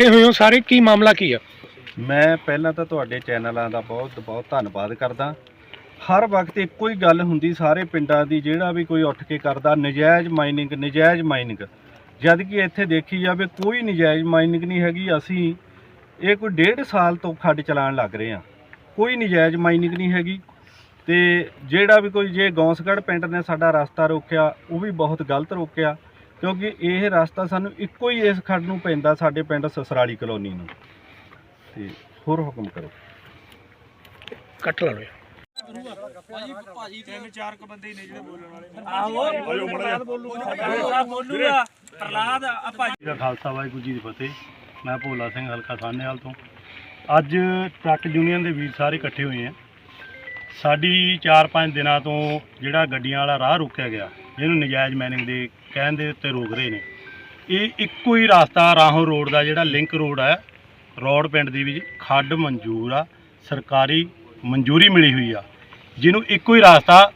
ਇਕੱਠੇ ਹੋਏ ਹੋ ਸਾਰੇ? ਕੀ ਮਾਮਲਾ ਕੀ ਆ? ਮੈਂ ਪਹਿਲਾਂ ਤਾਂ ਤੁਹਾਡੇ ਚੈਨਲਾਂ ਦਾ ਬਹੁਤ ਬਹੁਤ ਧੰਨਵਾਦ ਕਰਦਾ। ਹਰ ਵਕਤ ਇੱਕੋ ਹੀ ਗੱਲ ਹੁੰਦੀ ਸਾਰੇ ਪਿੰਡਾਂ ਦੀ, ਜਿਹੜਾ ਵੀ ਕੋਈ ਉੱਠ ਕੇ ਕਰਦਾ, ਨਜਾਇਜ਼ ਮਾਈਨਿੰਗ ਨਜਾਇਜ਼ ਮਾਈਨਿੰਗ। ਜਦ ਕਿ ਇੱਥੇ ਦੇਖੀ ਜਾਵੇ, ਕੋਈ ਨਜਾਇਜ਼ ਮਾਈਨਿੰਗ ਨਹੀਂ ਹੈਗੀ। ਅਸੀਂ ਇਹ ਕੋਈ ਡੇਢ ਸਾਲ ਤੋਂ ਖੱਡ ਚਲਾਉਣ ਲੱਗ ਰਹੇ ਹਾਂ। ਕੋਈ ਨਜਾਇਜ਼ ਮਾਈਨਿੰਗ ਨਹੀਂ ਹੈਗੀ। ਤੇ ਜਿਹੜਾ ਵੀ ਕੋਈ, ਜੇ ਗੌਂਸਗੜ੍ਹ ਪਿੰਡ ਨੇ ਸਾਡਾ ਰਸਤਾ ਰੋਕਿਆ, ਉਹ ਵੀ ਬਹੁਤ ਗਲਤ ਰੋਕਿਆ। ਕਿਉਂਕਿ ਇਹ ਰਸਤਾ ਸਾਨੂੰ ਇੱਕੋ ਹੀ ਇਸ ਖੱਡ ਨੂੰ ਪੈਂਦਾ ਸਾਡੇ ਪਿੰਡ ਸਸਰਾਲੀ ਕਲੋਨੀ ਨੂੰ। ਤੇ ਹੋਰ ਹੁਕਮ ਕਰੋ। ਕੱਟ ਲਾ ਲਓ। ਦਾ ਖਾਲਸਾ ਵਾਹਿਗੁਰੂ ਜੀ ਦੀ ਫਤਿਹ। ਮੈਂ ਭੋਲਾ ਸਿੰਘ ਹਲਕਾ ਸਾਹਨੇਵਾਲ ਤੋਂ। ਅੱਜ ਟਰੱਕ ਯੂਨੀਅਨ ਦੇ ਵੀਰ ਸਾਰੇ ਇਕੱਠੇ ਹੋਏ ਆ। ਸਾਡੀ 4-5 ਦਿਨਾਂ ਤੋਂ ਜਿਹੜਾ ਗੱਡੀਆਂ ਵਾਲਾ ਰਾਹ ਰੋਕਿਆ ਗਿਆ। ਜਿਹਨੂੰ ਨਜਾਇਜ਼ ਮੈਨਿੰਗ ਦੇ ਕਹਿਣ ਦੇ ਉੱਤੇ ਰੋਕ ਰਹੇ ਨੇ। ਇਹ ਇੱਕੋ ਹੀ ਰਸਤਾ ਰਾਹੋਂ ਰੋਡ ਦਾ ਜਿਹੜਾ ਲਿੰਕ ਰੋਡ ਆ, ਰੋਡ ਪਿੰਡ ਦੇ ਵਿੱਚ ਖੱਡ ਮਨਜ਼ੂਰ ਆ, ਸਰਕਾਰੀ ਮਨਜ਼ੂਰੀ ਮਿਲੀ ਹੋਈ ਆ। ਜਿਹਨੂੰ ਇੱਕੋ ਹੀ ਰਸਤਾ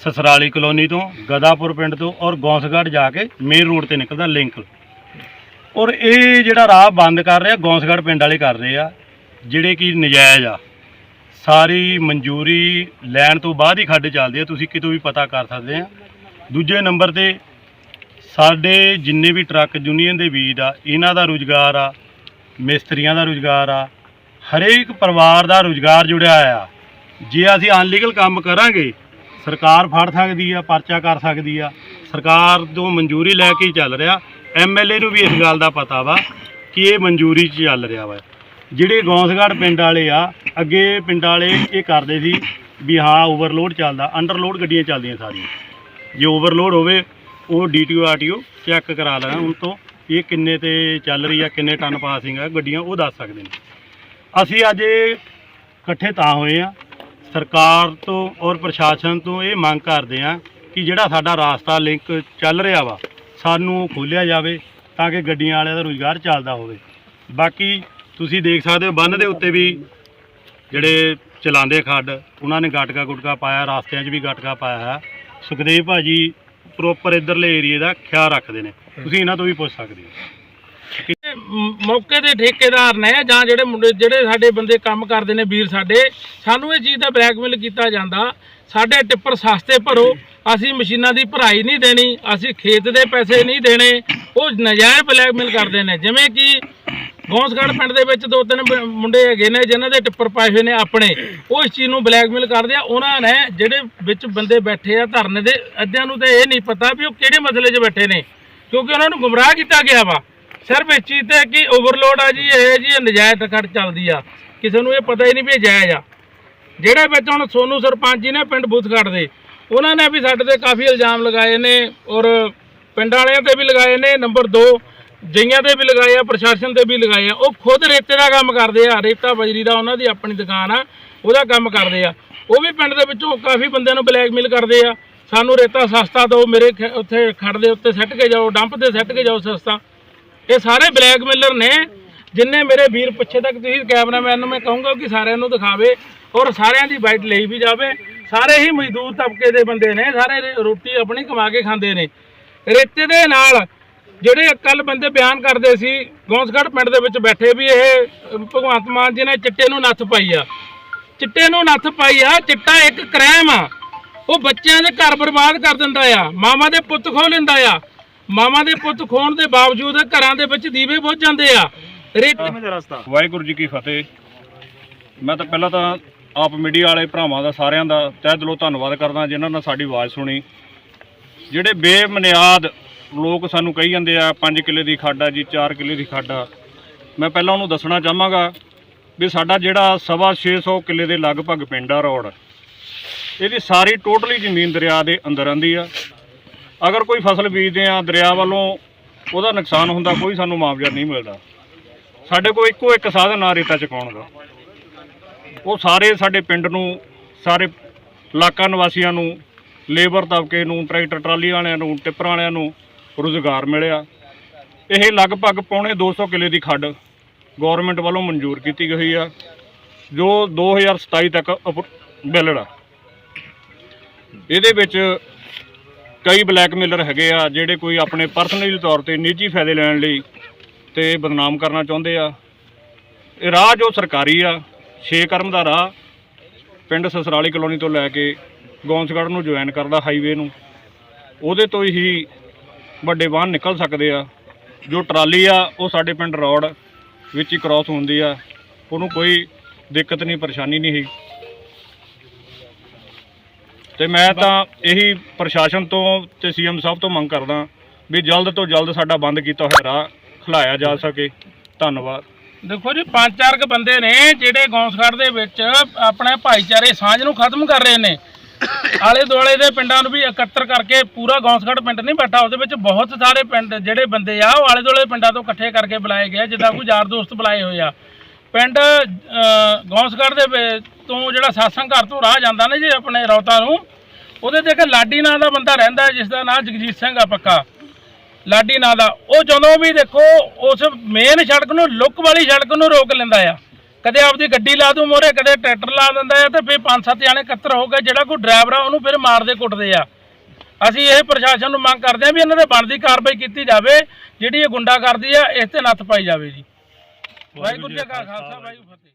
ਸਸਰਾਲੀ ਕਲੋਨੀ ਤੋਂ, ਗਦਾਪੁਰ ਪਿੰਡ ਤੋਂ ਔਰ ਗੌਂਸਗੜ੍ਹ ਜਾ ਕੇ ਮੇਨ ਰੋਡ ਤੇ ਨਿਕਲਦਾ ਲਿੰਕ ਔਰ ਇਹ ਜਿਹੜਾ ਰਾਹ ਬੰਦ ਕਰ ਰਿਹਾ, ਗੌਂਸਗੜ੍ਹ ਪਿੰਡ ਵਾਲੇ ਕਰ ਰਹੇ ਆ, ਜਿਹੜੇ ਕਿ ਨਜਾਇਜ਼ ਆ। ਸਾਰੀ ਮਨਜ਼ੂਰੀ ਲੈਣ ਤੋਂ ਬਾਅਦ ਹੀ ਖੱਡ ਚੱਲਦੀ ਆ, ਤੁਸੀਂ ਕਿਤੋਂ ਵੀ ਪਤਾ ਕਰ ਸਕਦੇ ਆ। ਦੂਜੇ ਨੰਬਰ ਤੇ ਸਾਡੇ ਜਿੰਨੇ ਵੀ ਟਰੱਕ ਯੂਨੀਅਨ ਦੇ ਵੀਰ ਆ, ਇਹਨਾਂ ਦਾ ਰੁਜ਼ਗਾਰ ਆ, ਮਿਸਤਰੀਆਂ ਦਾ ਰੁਜ਼ਗਾਰ ਆ, ਹਰੇਕ ਪਰਿਵਾਰ ਦਾ ਰੁਜ਼ਗਾਰ ਜੁੜਿਆ ਆ। ਜੇ ਅਸੀਂ ਅਨਲੀਗਲ ਕੰਮ ਕਰਾਂਗੇ, ਸਰਕਾਰ ਫੜ ਸਕਦੀ ਆ, ਪਰਚਾ ਕਰ ਸਕਦੀ ਆ। ਸਰਕਾਰ ਤੋਂ ਮਨਜ਼ੂਰੀ ਲੈ ਕੇ ਹੀ ਚੱਲ ਰਿਹਾ। ਐਮਐਲਏ ਨੂੰ ਵੀ ਇਸ ਗੱਲ ਦਾ ਪਤਾ ਵਾ ਕਿ ਇਹ ਮਨਜ਼ੂਰੀ 'ਚ ਚੱਲ ਰਿਹਾ ਵਾ। ਜਿਹੜੇ ਗੌਂਸਗੜ੍ਹ ਪਿੰਡ ਵਾਲੇ ਆ, ਅੱਗੇ ਪਿੰਡ ਵਾਲੇ ਇਹ ਕਰਦੇ ਸੀ ਵੀ ਹਾਂ ਓਵਰਲੋਡ ਚੱਲਦਾ ਅੰਡਰਲੋਡ ਗੱਡੀਆਂ ਚੱਲਦੀਆਂ ਸਾਰੀਆਂ। ਜੇ ਓਵਰਲੋਡ ਹੋਵੇ, ਉਹ ਡੀਟੀਓ ਆਰਟੀਓ ਚੈੱਕ ਕਰਾ ਲੈਣਾ। ਉਹਨਾਂ ਤੋਂ ਇਹ ਕਿੰਨੇ ਤੇ ਚੱਲ ਰਹੀ ਆ, ਕਿੰਨੇ ਟਨ ਪਾਸਿੰਗ ਆ, ਗੱਡੀਆਂ, ਉਹ ਦੱਸ ਸਕਦੇ ਨੇ। ਅਸੀਂ ਅੱਜ ਇਹ ਇਕੱਠੇ ਤਾਂ ਹੋਏ ਆ। ਸਰਕਾਰ ਤੋਂ ਔਰ ਪ੍ਰਸ਼ਾਸਨ ਤੋਂ ਇਹ ਮੰਗ ਕਰਦੇ ਆ ਕਿ ਜਿਹੜਾ ਸਾਡਾ ਰਾਸਤਾ ਲਿੰਕ ਚੱਲ ਰਿਹਾ ਵਾ, ਸਾਨੂੰ ਖੋਲ੍ਹਿਆ ਜਾਵੇ ਤਾਂ ਕਿ ਗੱਡੀਆਂ ਵਾਲਿਆਂ ਦਾ ਰੁਜ਼ਗਾਰ ਚੱਲਦਾ ਹੋਵੇ। ਬਾਕੀ ਤੁਸੀਂ ਦੇਖ ਸਕਦੇ ਹੋ, ਬੰਨ ਦੇ ਉੱਤੇ ਵੀ ਜਿਹੜੇ ਚਲਾਉਂਦੇ ਖੱਡ, ਉਹਨਾਂ ਨੇ ਗਟਕਾ ਗੁਟਕਾ ਪਾਇਆ, ਰਾਸਤਿਆਂ 'ਚ ਵੀ ਗਟਕਾ ਪਾਇਆ। ਹੈ ਸੁਖਦੇਵ ਭਾਜੀ ਪ੍ਰੋਪਰ ਇਧਰਲੇ ਏਰੀਏ ਦਾ ਖਿਆਲ ਰੱਖਦੇ ਨੇ। ਤੁਸੀਂ ਇਹਨਾਂ ਤੋਂ ਵੀ ਪੁੱਛ ਸਕਦੇ ਹੋ। ਮ- ਮੌਕੇ ਦੇ ਠੇਕੇਦਾਰ ਨੇ ਜਾਂ ਜਿਹੜੇ ਮੁੰਡੇ ਜਿਹੜੇ ਸਾਡੇ ਬੰਦੇ ਕੰਮ ਕਰਦੇ ਨੇ ਵੀਰ ਸਾਡੇ ਸਾਨੂੰ ਇਹ ਚੀਜ਼ ਦਾ ਬਲੈਕਮੇਲ ਕੀਤਾ ਜਾਂਦਾ ਸਾਡੇ ਟਿੱਪਰ ਸਸਤੇ ਭਰੋ ਅਸੀਂ ਮਸ਼ੀਨਾਂ ਦੀ ਭਰਾਈ ਨਹੀਂ ਦੇਣੀ ਅਸੀਂ ਖੇਤ ਦੇ ਪੈਸੇ ਨਹੀਂ ਦੇਣੇ ਉਹ ਨਜਾਇਜ਼ ਬਲੈਕਮੇਲ ਕਰਦੇ ਨੇ। ਜਿਵੇਂ ਕਿ ਗੌਂਸਗੜ੍ਹ ਪਿੰਡ ਦੇ ਵਿੱਚ ਦੋ ਤਿੰਨ ਬ- ਮੁੰਡੇ ਹੈਗੇ ਨੇ, ਜਿਨ੍ਹਾਂ ਦੇ ਟਿੱਪਰ ਪਾਏ ਹੋਏ ਨੇ ਆਪਣੇ। ਉਹ ਇਸ ਚੀਜ਼ ਨੂੰ ਬਲੈਕਮੇਲ ਕਰਦੇ ਆ। ਉਹਨਾਂ ਨੇ ਜਿਹੜੇ ਵਿੱਚ ਬੰਦੇ ਬੈਠੇ ਆ ਧਰਨੇ ਦੇ, ਅੱਧਿਆਂ ਨੂੰ ਤਾਂ ਇਹ ਨਹੀਂ ਪਤਾ ਵੀ ਉਹ ਕਿਹੜੇ ਮਸਲੇ 'ਚ ਬੈਠੇ ਨੇ। ਕਿਉਂਕਿ ਉਹਨਾਂ ਨੂੰ ਗੁੰਮਰਾਹ ਕੀਤਾ ਗਿਆ ਵਾ। ਸਿਰਫ ਇਸ ਚੀਜ਼ ਤੇ ਕਿ ਓਵਰਲੋਡ ਆ ਜੀ, ਇਹ ਜੀ, ਇਹ ਨਜਾਇਜ਼ ਟਕਟ ਚੱਲਦੀ ਆ। ਕਿਸੇ ਨੂੰ ਇਹ ਪਤਾ ਹੀ ਨਹੀਂ ਵੀ ਇਹ ਜਾਇਜ਼ ਆ। ਜਿਹੜੇ ਵਿੱਚ ਹੁਣ ਸੋਨੂ ਸਰਪੰਚ ਜੀ ਨੇ ਪਿੰਡ ਬੂਥਗੜ੍ਹ ਦੇ, ਉਹਨਾਂ ਨੇ ਵੀ ਸਾਡੇ ਤੇ ਕਾਫੀ ਇਲਜ਼ਾਮ ਲਗਾਏ ਨੇ ਔਰ ਪਿੰਡ ਵਾਲਿਆਂ ਤੇ ਵੀ ਲਗਾਏ ਨੇ। ਨੰਬਰ 2 ਜਈਆਂ ਤੇ ਵੀ ਲਗਾਏ ਆ, ਪ੍ਰਸ਼ਾਸਨ ਤੇ ਵੀ ਲਗਾਏ ਆ। ਉਹ ਖੁਦ ਰੇਤੇ ਦਾ ਕੰਮ ਕਰਦੇ ਆ, ਰੇਤਾ ਬਜਰੀ ਦਾ ਉਹਨਾਂ ਦੀ ਆਪਣੀ ਦੁਕਾਨ ਆ, ਉਹਦਾ ਕੰਮ ਕਰਦੇ ਆ। ਉਹ ਵੀ ਪਿੰਡ ਦੇ ਵਿੱਚੋਂ ਕਾਫੀ ਬੰਦਿਆਂ ਨੂੰ ਬਲੈਕਮੇਲ ਕਰਦੇ ਆ। ਸਾਨੂੰ ਰੇਤਾ ਸਸਤਾ ਦਿਓ ਮੇਰੇ ਖ- ਉੱਥੇ ਖੜ ਦੇ ਉੱਤੇ ਸੱਟ ਕੇ ਜਾਓ, ਡੰਪ ਤੇ ਸੱਟ ਕੇ ਜਾਓ ਸਸਤਾ। ਇਹ ਸਾਰੇ ਬਲੈਕਮੇਲਰ ਨੇ, ਜਿੰਨੇ ਮੇਰੇ ਵੀਰ ਪਿੱਛੇ ਤੱਕ ਤੁਸੀਂ ਕੈਮਰਾਮੈਨ ਨੂੰ ਮੈਂ ਕਹੂੰਗਾ ਕਿ ਸਾਰਿਆਂ ਨੂੰ ਦਿਖਾਵੇ ਔਰ ਸਾਰਿਆਂ ਦੀ ਬਾਈਟ ਲਈ ਵੀ ਜਾਵੇ। ਸਾਰੇ ਹੀ ਮਜ਼ਦੂਰ ਤਬਕੇ ਦੇ ਬੰਦੇ ਨੇ, ਸਾਰੇ ਰੋਟੀ ਆਪਣੀ ਕਮਾ ਕੇ ਖਾਂਦੇ ਨੇ। ਰੇਤੇ ਦੇ ਨਾਲ ਜਿਹੜੇ ਕੱਲ ਬੰਦੇ ਬਿਆਨ ਕਰਦੇ ਸੀ ਗੌਂਸਗੜ੍ਹ ਪਿੰਡ ਦੇ ਵਿੱਚ ਬੈਠੇ ਵੀ ਇਹ ਭਗਵੰਤ ਮਾਨ ਜੀ ਨੇ ਚਿੱਟੇ ਨੂੰ ਨੱਥ ਪਾਈ ਆ। ਚਿੱਟੇ ਨੂੰ ਨੱਥ ਪਾਈ ਆ ਚਿੱਟਾ ਇੱਕ ਕ੍ਰਾਈਮ ਆ। ਉਹ ਬੱਚਿਆਂ ਦੇ ਘਰ ਬਰਬਾਦ ਕਰ ਦਿੰਦਾ ਆ ਮਾਵਾਂ ਦੇ ਪੁੱਤ ਖੋਹ ਲੈਂਦਾ ਆ। ਮਾਵਾਂ ਦੇ ਪੁੱਤ ਖੋਣ ਦੇ ਬਾਵਜੂਦ ਘਰਾਂ ਦੇ ਵਿੱਚ ਦੀਵੇ ਬੁੱਝ ਜਾਂਦੇ ਆ। ਰੇਤੇ ਵਾਹਿਗੁਰੂ ਜੀ ਕੀ ਫਤਿਹ। ਮੈਂ ਤਾਂ ਪਹਿਲਾਂ ਤਾਂ ਆਪ ਮੀਡੀਆ ਵਾਲੇ ਭਰਾਵਾਂ ਦਾ ਸਾਰਿਆਂ ਦਾ ਤਹਿ ਦਿਲੋਂ ਧੰਨਵਾਦ ਕਰਦਾ ਜਿਨ੍ਹਾਂ ਨੇ ਸਾਡੀ ਆਵਾਜ਼ ਸੁਣੀ। ਜਿਹੜੇ ਬੇਮਨਿਆਦ ਲੋਕ ਸਾਨੂੰ ਕਹੀ ਜਾਂਦੇ ਆ 5 ਕਿੱਲੇ ਦੀ ਖਾਡਾ ਜੀ 4 ਕਿੱਲੇ ਦੀ ਖਾਡਾ। ਮੈਂ ਪਹਿਲਾਂ ਉਹਨੂੰ ਦੱਸਣਾ ਚਾਹਾਂਗਾ ਵੀ ਸਾਡਾ ਜਿਹੜਾ ਸਵਾ 600 ਕਿੱਲੇ ਦੇ ਲਗਭਗ ਪਿੰਡ ਆ ਰੋਡ, ਇਹਦੀ ਸਾਰੀ ਟੋਟਲੀ ਜ਼ਮੀਨ ਦਰਿਆ ਦੇ ਅੰਦਰ ਆਂਦੀ ਆ। ਅਗਰ ਕੋਈ ਫਸਲ ਬੀਜਦੇ ਆ, ਦਰਿਆ ਵੱਲੋਂ ਉਹਦਾ ਨੁਕਸਾਨ ਹੁੰਦਾ, ਕੋਈ ਸਾਨੂੰ ਮੁਆਵਜ਼ਾ ਨਹੀਂ ਮਿਲਦਾ। ਸਾਡੇ ਕੋਲ ਇੱਕੋ ਇੱਕ ਸਾਧਨ ਆ, ਰੇਤਾ ਚੁਕਾਉਣ ਦਾ। ਉਹ ਸਾਰੇ ਸਾਡੇ ਪਿੰਡ ਨੂੰ, ਸਾਰੇ ਇਲਾਕਾ ਨਿਵਾਸੀਆਂ ਨੂੰ, ਲੇਬਰ ਤਬਕੇ ਨੂੰ, ਟਰੈਕਟਰ ਟਰਾਲੀ ਵਾਲਿਆਂ ਨੂੰ, ਟਿੱਪਰ ਵਾਲਿਆਂ ਨੂੰ ਰੁਜ਼ਗਾਰ ਮਿਲਿਆ। ਇਹ ਲਗਭਗ ਪੌਣੇ 200 ਕਿੱਲੇ ਦੀ ਖੱਡ ਗਵਰਨਮੈਂਟ ਵੱਲੋਂ ਮਨਜ਼ੂਰ ਕੀਤੀ ਗਈ ਆ, ਜੋ 2027 ਤੱਕ ਵੈਲਿਡ ਆ ਇਹਦੇ ਵਿੱਚ ਕਈ ਬਲੈਕਮੇਲਰ ਹੈਗੇ ਆ, ਜਿਹੜੇ ਕੋਈ ਆਪਣੇ ਪਰਸਨਲੀ ਤੌਰ ਤੇ ਨਿੱਜੀ ਫਾਇਦੇ ਲੈਣ ਲਈ ਤੇ ਬਦਨਾਮ ਕਰਨਾ ਚਾਹੁੰਦੇ ਆ। ਇਹ ਰਾਹ ਜੋ ਸਰਕਾਰੀ ਆ, ਛੇ ਕਰਮ ਦਾ ਰਾਹ ਪਿੰਡ ਸਸਰਾਲੀ ਕਲੋਨੀ ਤੋਂ ਲੈ ਕੇ ਗੌਂਸਗੜ੍ਹ ਨੂੰ ਜੁਆਇਨ ਕਰਦਾ ਹਾਈਵੇ ਨੂੰ। ਉਹਦੇ ਤੋਂ ਹੀ ਵੱਡੇ ਵਾਹਨ ਨਿਕਲ ਸਕਦੇ ਆ। ਜੋ ਟਰਾਲੀ ਆ, ਉਹ ਸਾਡੇ ਪਿੰਡ ਰੋਡ ਵਿੱਚ ਹੀ ਕ੍ਰਾਸ ਹੁੰਦੀ ਆ। ਉਹਨੂੰ ਕੋਈ ਦਿੱਕਤ ਨਹੀਂ, ਪਰੇਸ਼ਾਨੀ ਨਹੀਂ ਹੈ ਤੇ ਮੈਂ ਤਾਂ ਇਹੀ ਪ੍ਰਸ਼ਾਸਨ ਤੋਂ ਤੇ ਸੀਐਮ ਸਾਹਿਬ ਤੋਂ ਮੰਗ ਕਰਦਾ ਵੀ ਜਲਦ ਤੋਂ ਜਲਦ ਸਾਡਾ ਬੰਦ ਕੀਤਾ ਹੋਇਆ ਰਾਹ ਖਲਾਇਆ ਜਾ ਸਕੇ। ਧੰਨਵਾਦ। ਦੇਖੋ ਜੀ, ਪੰਜ ਚਾਰ ਕ ਬੰਦੇ ਨੇ ਜਿਹੜੇ ਗੌਂਸਗੜ੍ਹ ਦੇ ਵਿੱਚ ਆਪਣੇ ਭਾਈਚਾਰੇ ਸਾਂਝ ਨੂੰ ਖਤਮ ਕਰ ਰਹੇ ਨੇ। ਆਲੇ ਦੁਆਲੇ ਦੇ ਪਿੰਡਾਂ ਨੂੰ ਵੀ ਇਕੱਤਰ ਕਰਕੇ ਪੂਰਾ ਗੌਂਸਗੜ੍ਹ ਪਿੰਡ ਨਹੀਂ ਬੈਠਾ ਉਹਦੇ ਵਿੱਚ ਬਹੁਤ ਸਾਰੇ ਪਿੰਡ ਜਿਹੜੇ ਬੰਦੇ ਆ ਉਹ ਆਲੇ ਦੁਆਲੇ ਪਿੰਡਾਂ ਤੋਂ ਇਕੱਠੇ ਕਰਕੇ ਬੁਲਾਏ ਗਏ ਜਿੱਦਾਂ ਕੋਈ ਯਾਰ ਦੋਸਤ ਬੁਲਾਏ ਹੋਏ ਆ। ਪਿੰਡ ਅ, ਗੌਂਸਗੜ੍ਹ ਦੇ ਤੋਂ ਜਿਹੜਾ ਸਾਸੰਗ ਘਰ ਤੋਂ ਰਾਹ ਜਾਂਦਾ ਨਾ ਜੀ ਆਪਣੇ ਰੌਤਾ ਨੂੰ ਉਹਦੇ ਤੇ ਇੱਕ ਲਾਡੀ ਨਾਂ ਦਾ ਬੰਦਾ ਰਹਿੰਦਾ ਹੈ, ਜਿਸ ਦਾ ਨਾਮ ਜਗਜੀਤ ਸਿੰਘ ਆ ਪੱਕਾ। ਲਾਡੀ ਨਾਂ ਦਾ। ਉਹ ਜਦੋਂ ਵੀ ਦੇਖੋ ਉਸ ਮੇਨ ਸੜਕ ਨੂੰ ਲੁੱਕ ਵਾਲੀ ਸੜਕ ਨੂੰ ਰੋਕ ਲੈਂਦਾ ਆ। ਕਦੇ ਆਪਦੀ ਗੱਡੀ ਲਾ ਦੂ ਮੋਰੇ ਕਦੇ ਟਰੈਕਟਰ ਲਾ ਦਿੰਦਾ ਆ ਤੇ ਫਿਰ ਪੰਜ ਸੱਤ ਜਾਣੇ ਇਕੱਤਰ ਹੋ ਕੇ ਜਿਹੜਾ ਕੋਈ ਡਰਾਈਵਰ ਆ ਉਹਨੂੰ ਫਿਰ ਮਾਰਦੇ ਕੁੱਟਦੇ ਆ। ਅਸੀਂ ਇਹ ਪ੍ਰਸ਼ਾਸਨ ਨੂੰ ਮੰਗ ਕਰਦੇ ਆ ਵੀ ਇਹਨਾਂ ਤੇ ਬਣਦੀ ਕਾਰਵਾਈ ਕੀਤੀ ਜਾਵੇ ਜਿਹੜੀ ਇਹ ਗੁੰਡਾ ਕਰਦੀ ਆ ਇਸ ਤੇ ਨੱਥ ਪਾਈ ਜਾਵੇ ਜੀ। ਵਾਹਿਗੁਰੂ ਜੀ ਕਾ ਖਾਲਸਾ ਵਾਹਿਗੁਰੂ ਫਤਿਹ।